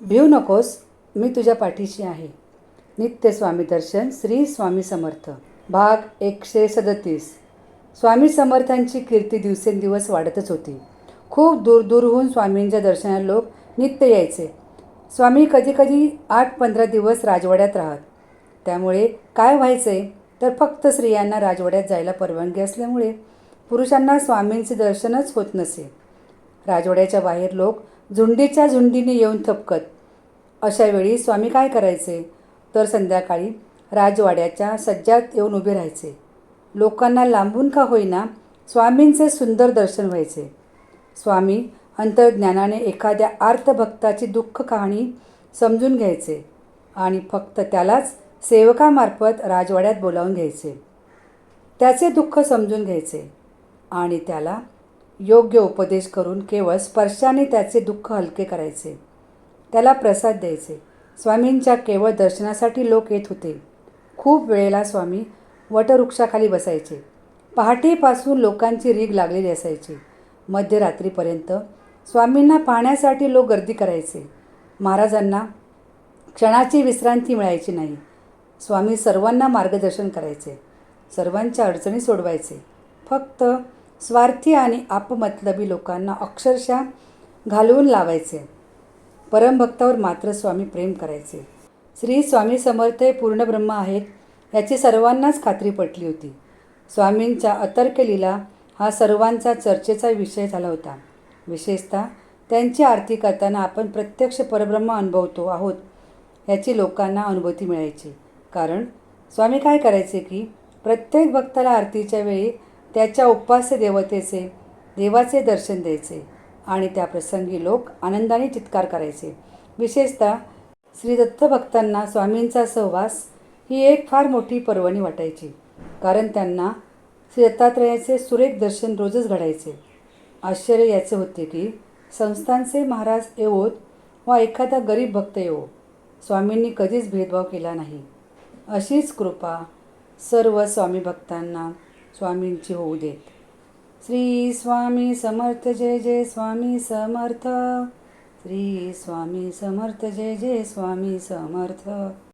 भिऊ नकोस मी तुझ्या पाठीशी आहे. नित्य स्वामी दर्शन श्री स्वामी समर्थ. भाग एकशे सदतीस. स्वामी समर्थांची कीर्ती दिवसेंदिवस वाढतच होती. खूप दूरदूरहून स्वामींच्या दर्शनाला लोक नित्य यायचे. स्वामी कधीकधी आठ पंधरा दिवस राजवाड्यात राहत. त्यामुळे काय व्हायचे? तर फक्त स्त्रियांना राजवाड्यात जायला परवानगी असल्यामुळे पुरुषांना स्वामींचे दर्शनच होत नसे. राजवाड्याच्या बाहेर लोक झुंडीच्या झुंडीने येऊन थपकत. अशावेळी स्वामी काय करायचे? तर संध्याकाळी राजवाड्याच्या सज्जात येऊन उभे राहायचे. लोकांना लांबून का होईना स्वामींचे सुंदर दर्शन व्हायचे. स्वामी अंतर्ज्ञानाने एखाद्या आर्तभक्ताची दुःख कहाणी समजून घ्यायचे आणि फक्त त्यालाच सेवकामार्फत राजवाड्यात बोलावून घ्यायचे. त्याचे दुःख समजून घ्यायचे आणि त्याला योग्य उपदेश करून केवळ स्पर्शाने त्याचे दुःख हलके करायचे. त्याला प्रसाद द्यायचे. स्वामींच्या केवळ दर्शनासाठी लोक येत होते. खूप वेळेला स्वामी वटवृक्षाखाली बसायचे. पहाटेपासून लोकांची रीग लागलेली असायची. मध्यरात्रीपर्यंत स्वामींना पाहण्यासाठी लोक गर्दी करायचे. महाराजांना क्षणाची विश्रांती मिळायची नाही. स्वामी सर्वांना मार्गदर्शन करायचे. सर्वांच्या अडचणी सोडवायचे. फक्त स्वार्थी आणि आपमतलबी लोकांना अक्षरशः घालवून लावायचे. परमभक्तावर मात्र स्वामी प्रेम करायचे. श्री स्वामी समर्थ हे पूर्ण ब्रह्म आहेत याची सर्वांनाच खात्री पटली होती. स्वामींच्या अतर्क लीला हा सर्वांचा चर्चेचा विषय झाला होता. विशेषतः त्यांची आरती करताना आपण प्रत्यक्ष परब्रह्म अनुभवतो आहोत याची लोकांना अनुभूती मिळायची. कारण स्वामी काय करायचे की प्रत्येक भक्ताला आरतीच्या वेळी त्याच्या उपास्य देवतेचे देवाचे दर्शन द्यायचे आणि त्या प्रसंगी लोक आनंदाने चित्कार करायचे. विशेषतः श्री दत्तभक्तांना स्वामींचा सहवास ही एक फार मोठी पर्वणी वाटायची. कारण त्यांना श्री दत्तात्रयाचे सुरेख दर्शन रोजच घडायचे. आश्चर्य याचे होते की संस्थांचे महाराज येवोत वा एखादा गरीब भक्त येवो स्वामींनी कधीच भेदभाव केला नाही. अशीच कृपा सर्व स्वामी भक्तांना स्वामींची होऊ देत श्री स्वामी समर्थ जय जय स्वामी समर्थ. श्री स्वामी समर्थ जय जय स्वामी समर्थ.